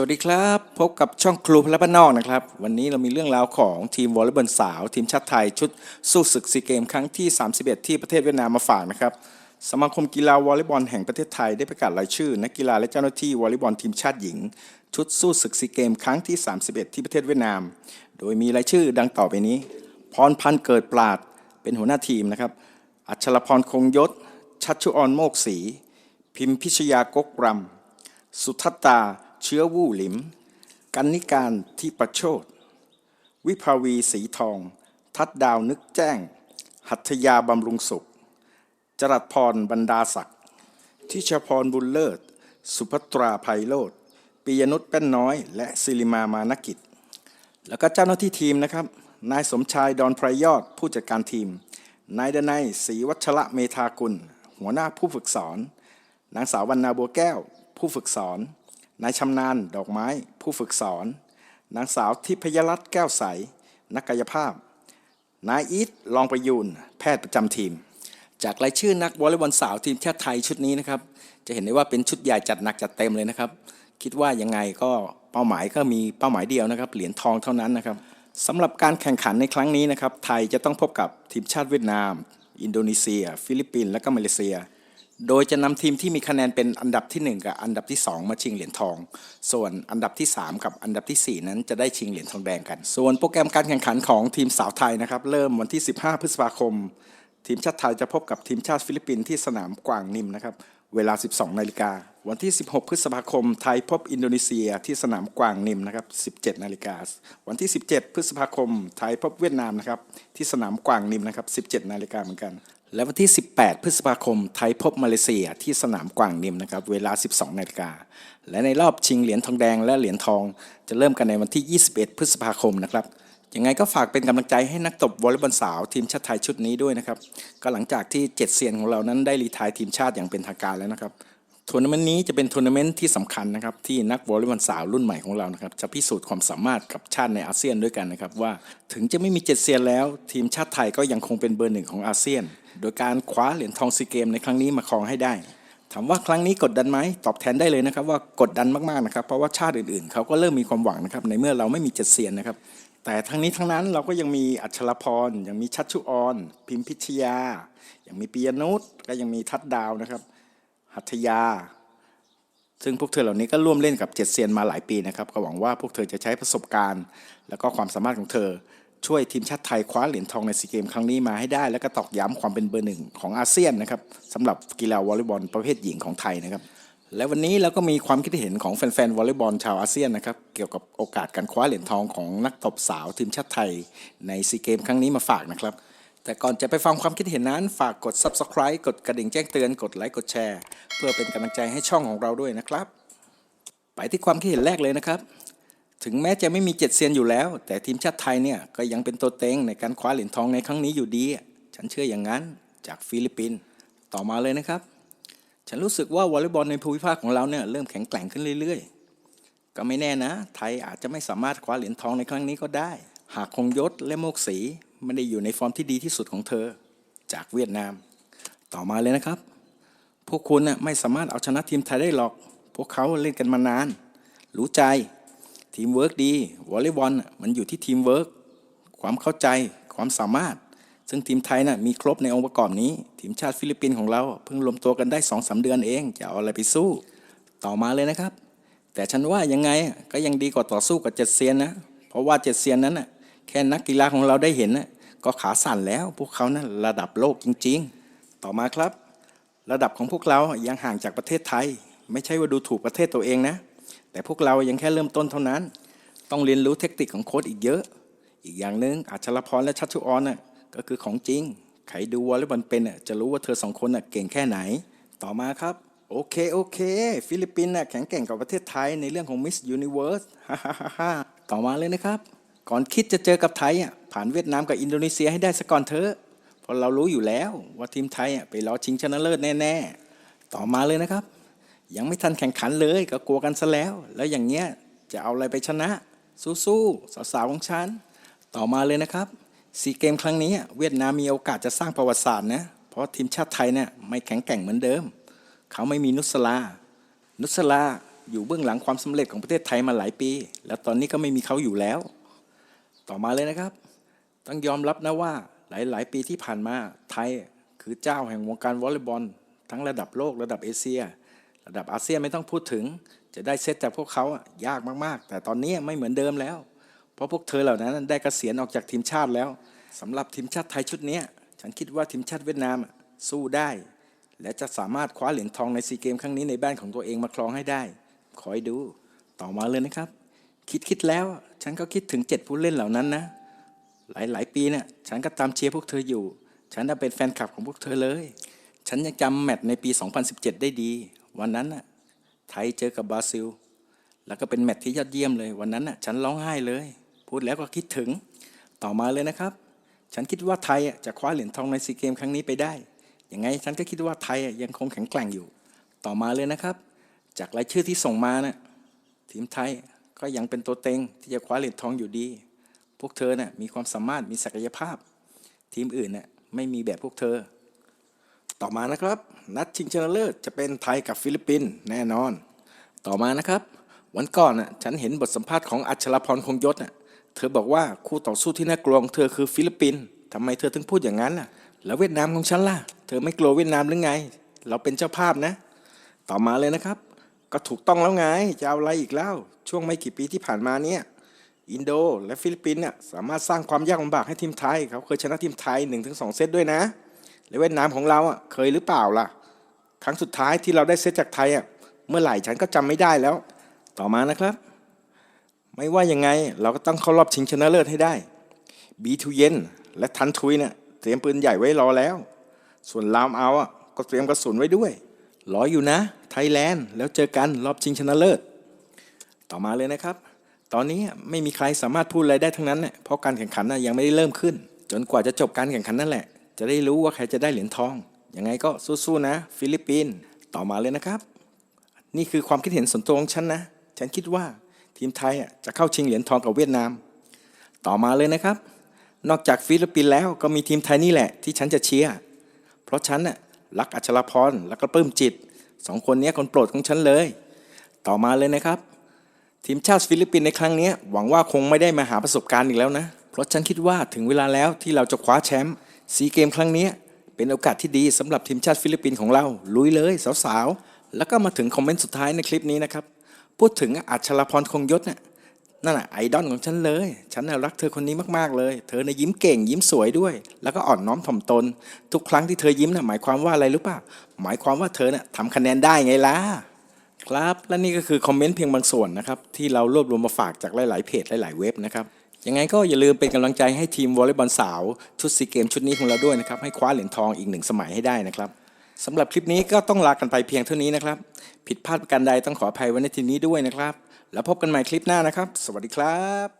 วัสดีครับ พบกับช่องครูพละบ้านนอกนะครับ วันนี้เรามีเรื่องราวของทีมวอลเลย์บอลสาว ทีมชาติไทยชุดสู้ศึกซีเกมครั้งที่ 31 ที่ประเทศเวียดนามมาฝากนะครับสมาคมกีฬาวอลเลย์บอลแห่งประเทศไทยได้ประกาศรายชื่อนักกีฬาและเจ้าหน้าที่วอลเลย์บอลทีมชาติหญิง ชุดสู้ศึกซีเกมครั้งที่ 31 ที่ประเทศเวียดนาม โดยมีรายชื่อดังต่อไปนี้ พรพันธ์เกิดปราดเป็นหัวหน้าทีมนะครับ อัชรพรคงยศ ชัชชุออนโมกศรีพิมพิชยากกรำสุทัตตา เชื้อวู่หลิม กันนิการที่ประโชดวิภาวีสีทอง ทัดดาวนึกแจ้ง หัตถยาบำรุงสุข จรัสพรบรรดาศักดิ์ทิชพรบุญเลิศ สุภัตราไพโรธปิยนุชแป้นน้อย และศิริมามานกิจ แล้วก็เจ้าหน้าที่ทีมนะครับ นายสมชายดอนไพรยอดผู้จัดการทีม นายดนัยศรีวัชระเมธากุล หัวหน้าผู้ฝึกสอน นางสาววรรณาบัวแก้ว ผู้ฝึกสอน นายชำนาญดอกไม้ ผู้ฝึกสอน นางสาวทิพยรัตน์แก้วใส นักกายภาพ นายอีทลองประยูนแพทย์ประจำทีม จากรายชื่อนักวอลเลย์บอลสาวทีมชาติไทยชุดนี้นะครับ จะเห็นได้ว่าเป็นชุดใหญ่จัดหนักจัดเต็มเลยนะครับ คิดว่ายังไงก็เป้าหมายก็มีเป้าหมายเดียวนะครับ เหรียญทองเท่านั้นนะครับสำหรับการแข่งขันในครั้งนี้นะครับ ไทยจะต้องพบกับทีมชาติเวียดนาม อินโดนีเซีย ฟิลิปปินส์และก็มาเลเซีย โดยจะนำทีมที่มีคะแนนเป็นอันดับทีหนึ่1 กับอันดับที่ 2 มาชิงเหรียญทอง ส่วนอันดับที่ 3 กับอันดับทีสี่ 4 นั้นจะได้ชิงเหรียญทองแดงกัน ส่วนโปรแกรมการแข่งขันของทีมสาวไทยนะครับ เริ่มวันที่ 15 พฤษภาคม ทีมชาติไทยจะพบกับทีมชาติฟิลิปปินส์ที่สนามกวางนิมนะครับ เวลา 12 นาฬิกา วันที่ 16 พฤษภาคม ไทยพบอินโดนีเซียที่สนามกวางนิมนะครับ 17 นาฬิกา วันที่ 17 พฤษภาคม ไทยพบเวียดนามนะครับที่สนามกวางนิมนะครับ 17 นาฬิกาเหมือนกัน และวันที่ 18 พฤษภาคม ไทยพบมาเลเซียที่สนามกวางนิมนะครับ เวลา 12 นาฬิกา และในรอบชิงเหรียญทองแดงและเหรียญทอง จะเริ่มกันในวันที่ 21 พฤษภาคมนะครับ ยังไงก็ฝากเป็นกำลังใจให้นักตบวอลเลย์บอลสาวทีมชาติไทยชุดนี้ด้วยนะครับ ก็หลังจากที่เจ็ดเซียนของเรานั้นได้รีไทายทีมชาติอย่างเป็นทางการแล้วนะครับ ทัวร์นาเมนต์นี้จะเป็นทัวร์นาเมนต์ที่สำคัญนะครับที่นักวอลเลย์บอลสาวรุ่นใหม่ของเรานะครับจะพิสูจน์ความสามารถกับชาติในอาเซียนด้วยกันนะครับว่าถึงจะไม่มีเจ็ดเซียนแล้ว ทีมชาติไทยก็ยังคงเป็นเบอร์หนึ่งของอาเซียน โดยการคว้าเหรียญทองซีเกมในครั้งนี้มาครองให้ได้ถามว่าครั้งนี้กดดันไหมตอบแทนได้เลยนะครับว่ากดดันมากๆนะครับเพราะว่าชาติอื่นๆ เขาก็เริ่มมีความหวังนะครับในเมื่อเราไม่มีเจ็ดเซียนนะครับแต่ทั้งนี้ทั้งนั้นเราก็ยังมีอัชรพรยังมีชัชชุออน พิมพิชยายังมีปียนุชก็ยังมีทัดดาวนะครับ หัตยา ซึ่งพวกเธอเหล่านี้ก็ร่วมเล่นกับเจ็ดเซียนมาหลายปีนะครับก็หวังว่าพวกเธอจะใช้ประสบการณ์ แล้วก็ความสามารถของเธอ ช่วยทีมชาติไทยคว้าเหรียญทองในซีเกมครั้งนี้มาให้ได้ แล้วก็ตอกย้ำความเป็นเบอร์หนึ่งของอาเซียนนะครับสำหรับกีฬาวอลเลย์บอลประเภทหญิงของไทยนะครับและวันนี้เราก็มีความคิดเห็นของแฟนๆวอลเลย์บอลชาวอาเซียนนะครับเกี่ยวกับโอกาสการคว้าเหรียญทองของนักตบสาวทีมชาติไทยในซีเกมครั้งนี้มาฝากนะครับ แต่ก่อนจะไปฟังความคิดเห็นนั้น ฝากกด Subscribe กดกระดิ่งแจ้งเตือน กดไลค์ กดแชร์ เพื่อเป็นกำลังใจให้ช่องของเราด้วยนะครับ ไปที่ความคิดเห็นแรกเลยนะครับ ถึงแม้จะไม่มีเจ็ดเซียนอยู่แล้ว แต่ทีมชาติไทยเนี่ยก็ยังเป็นตัวเต็งในการคว้าเหรียญทองในครั้งนี้อยู่ดี ฉันเชื่ออย่างนั้นจากฟิลิปปินส์ต่อมาเลยนะครับ ฉันรู้สึกว่าวอลเลย์บอลในภูมิภาคของเราเนี่ยเริ่มแข็งแกร่งขึ้นเรื่อยๆ ก็ไม่แน่นะ ไทยอาจจะไม่สามารถคว้าเหรียญทองในครั้งนี้ก็ได้ หากคงยศและโมกศรี ไม่ได้อยู่ในฟอร์มที่ดีที่สุดของเธอ จากเวียดนาม ต่อมาเลยนะครับ พวกคุณน่ะไม่สามารถเอาชนะทีมไทยได้หรอก พวกเขาเล่นกันมานาน รู้ใจ ทีมเวิร์กดีวอลเลย์บอลมันอยู่ที่ทีมเวิร์กความเข้าใจความสามารถ ซึ่งทีมไทยน่ะมีครบในองค์ประกอบนี้ ทีมชาติฟิลิปปินส์ของเราเพิ่งรวมตัวกันได้สองสาเดือนเองจะเอาอะไรไปสู้ ต่อมาเลยนะครับ แต่ฉันว่ายังไงก็ยังดีกว่าต่อสู้กับเจ็ดเซียนนะเพราะว่าเจ็ดเซียนนั้นน่ะ แค่นักกีฬาของเราได้เห็นน่ะก็ขาสั่นแล้วพวกเขานั้นระดับโลกจริง ๆ ต่อมาครับ ระดับของพวกเรายังห่างจากประเทศไทย ไม่ใช่ว่าดูถูกประเทศตัวเองนะ แต่พวกเรายังแค่เริ่มต้นเท่านั้น ต้องเรียนรู้เทคนิคของโค้ชอีกเยอะ อีกอย่างหนึ่งอัชรพรและชัชชุออนน่ะก็คือของจริงใครดูวอลเลย์บอลเป็นน่ะจะรู้ว่าเธอสองคนน่ะเก่งแค่ไหน ต่อมาครับโอเคโอเค ฟิลิปปินส์น่ะแข็งแกร่งกว่าประเทศไทยในเรื่องของมิสยูนิเวิร์สฮ่าฮ่าฮ่าต่อมาเลยนะครับ ก่อนคิดจะเจอกับไทยอะผ่านเวียดนามกับอินโดนีเซียให้ได้ซะก่อนเถอะเพราะเรารู้อยู่แล้วว่าทีมไทยอะไปรอชิงชนะเลิศแน่ๆ ต่อมาเลยนะครับ ยังไม่ทันแข่งขันเลยก็กลัวกันซะแล้ว แล้วอย่างเงี้ยจะเอาอะไรไปชนะ สู้ๆสาวๆของฉันต่อมาเลยนะครับซีเกมครั้งนี้เวียดนามมีโอกาสจะสร้างประวัติศาสตร์นะเพราะทีมชาติไทยเนี่ยไม่แข็งแกร่งเหมือนเดิม เขาไม่มีนุสลา นุสลาอยู่เบื้องหลังความสำเร็จของประเทศไทยมาหลายปี แล้วตอนนี้ก็ไม่มีเขาอยู่แล้ว ต่อมาเลยนะครับ ต้องยอมรับนะว่าหลาย ๆ ปีที่ผ่านมาไทยคือเจ้าแห่งวงการวอลเลย์บอล ทั้งระดับโลกระดับเอเชีย ระดับอาเซียนไม่ต้องพูดถึง จะได้เซตจากพวกเขาอะยากมาก ๆ แต่ตอนนี้ไม่เหมือนเดิมแล้ว เพราะพวกเธอเหล่านั้นได้เกษียณออกจากทีมชาติแล้วสำหรับทีมชาติไทยชุดนี้ฉันคิดว่าทีมชาติเวียดนามสู้ได้ และจะสามารถคว้าเหรียญทองในซีเกมครั้งนี้ในบ้านของตัวเองมาครองให้ได้ คอยดูต่อมาเลยนะครับ คิดคิดแล้ว ฉันก็คิดถึงเจ็ดผู้เล่นเหล่านั้นนะ หลายหลายๆปีเนี่ยฉันก็ตามเชียร์พวกเธออยู่ ฉันน่ะเป็นแฟนคลับของพวกเธอเลย ฉันยังจำแมตช์ในปี 2017 ได้ดี วันนั้นน่ะไทยเจอกับบราซิล แล้วก็เป็นแมตช์ที่ยอดเยี่ยมเลย วันนั้นน่ะฉันร้องไห้เลย พูดแล้วก็คิดถึงต่อมาเลยนะครับ ฉันคิดว่าไทยจะคว้าเหรียญทองในซีเกมครั้งนี้ไปได้ยังไงฉันก็คิดว่าไทยยังคงแข็งแกร่งอยู่ ต่อมาเลยนะครับ จากรายชื่อที่ส่งมาน่ะทีมไทย ก็ยังเป็นตัวเต็งที่จะคว้าเหรียญทองอยู่ดี พวกเธอน่ะมีความสามารถมีศักยภาพ ทีมอื่นน่ะไม่มีแบบพวกเธอ ต่อมานะครับ นัดชิงชนะเลิศจะเป็นไทยกับฟิลิปปินส์แน่นอน ต่อมานะครับ วันก่อนน่ะฉันเห็นบทสัมภาษณ์ของอัชรพรคงยศน่ะเธอบอกว่าคู่ต่อสู้ที่น่ากลัวของเธอคือฟิลิปปินส์ทำไมเธอถึงพูดอย่างนั้นล่ะ แล้วเวียดนามของฉันล่ะ เธอไม่กลัวเวียดนามหรือไง เราเป็นเจ้าภาพนะ ต่อมาเลยนะครับ ก็ถูกต้องแล้วไง จะเอาอะไรอีกแล้ว ช่วงไม่กี่ปีที่ผ่านมาเนี่ยอินโดและฟิลิปปินส์เนี่ยสามารถสร้างความยากลำบากให้ทีมไทย เขาเคยชนะทีมไทย 1-2 เซตด้วยนะ และเวียดนามของเราอะเคยหรือเปล่าล่ะ ครั้งสุดท้ายที่เราได้เซตจากไทยอะเมื่อไหร่ฉันก็จำไม่ได้แล้ว ต่อมานะครับ ไม่ว่ายังไงเราก็ต้องเข้ารอบชิงชนะเลิศให้ได้บีทูเย็นและทันทุยเนี่ยเตรียมปืนใหญ่ไว้รอแล้ว ส่วนลามเอาอะก็เตรียมกระสุนไว้ด้วย รออยู่นะ ไทยแลนด์ แล้วเจอกันรอบชิงชนะเลิศ ต่อมาเลยนะครับ ตอนนี้ไม่มีใครสามารถพูดอะไรได้ทั้งนั้นเนี่ยเพราะการแข่งขันนะยังไม่ได้เริ่มขึ้น จนกว่าจะจบการแข่งขันนั่นแหละ จะได้รู้ว่าใครจะได้เหรียญทอง ยังไงก็สู้ๆนะ ฟิลิปปินส์ ต่อมาเลยนะครับ นี่คือความคิดเห็นส่วนตัวของฉันนะ ฉันคิดว่าทีมไทยจะเข้าชิงเหรียญทองกับเวียดนาม ต่อมาเลยนะครับ นอกจากฟิลิปปินส์แล้วก็มีทีมไทยนี่แหละที่ฉันจะเชียร์ เพราะฉันน่ะ รักอัชรพรแล้วก็ปลื้มจิตสองคนนี้คนโปรดของฉันเลย ต่อมาเลยนะครับ ทีมชาติฟิลิปปินส์ในครั้งนี้หวังว่าคงไม่ได้มาหาประสบการณ์อีกแล้วนะ เพราะฉันคิดว่าถึงเวลาแล้วที่เราจะคว้าแชมป์ซีเกมครั้งนี้เป็นโอกาสที่ดีสำหรับทีมชาติฟิลิปปินส์ของเราลุยเลยสาวๆแล้วก็มาถึงคอมเมนต์สุดท้ายในคลิปนี้นะครับพูดถึงอัชรพรคงยศน่ะ นั่นน่ะไอดอลของฉันเลย ฉันน่ะรักเธอคนนี้มากๆเลย เธอในยิ้มเก่ง ยิ้มสวยด้วย แล้วก็อ่อนน้อมถ่อมตน ทุกครั้งที่เธอยิ้มน่ะหมายความว่าอะไรรู้ป่ะหมายความว่าเธอน่ะทำคะแนนได้ไงล่ะครับและนี่ก็คือคอมเมนต์เพียงบางส่วนนะครับที่เรารวบรวมมาฝากจากหลาย ๆ เพจหลาย ๆ เว็บนะครับยังไงก็อย่าลืมเป็นกำลังใจให้ทีมวอลเลย์บอลสาว ชุดซีเกมชุดนี้ของเราด้วยนะครับให้คว้าเหรียญทองอีกหนึ่งสมัยให้ได้นะครับสำหรับคลิปนี้ก็ต้องลากันไปเพียงเท่านี้นะครับ ผิดพลาดประการใดต้องขออภัยไว้ในทีนี้ด้วยนะครับ แล้วพบกันใหม่คลิปหน้านะครับ สวัสดีครับ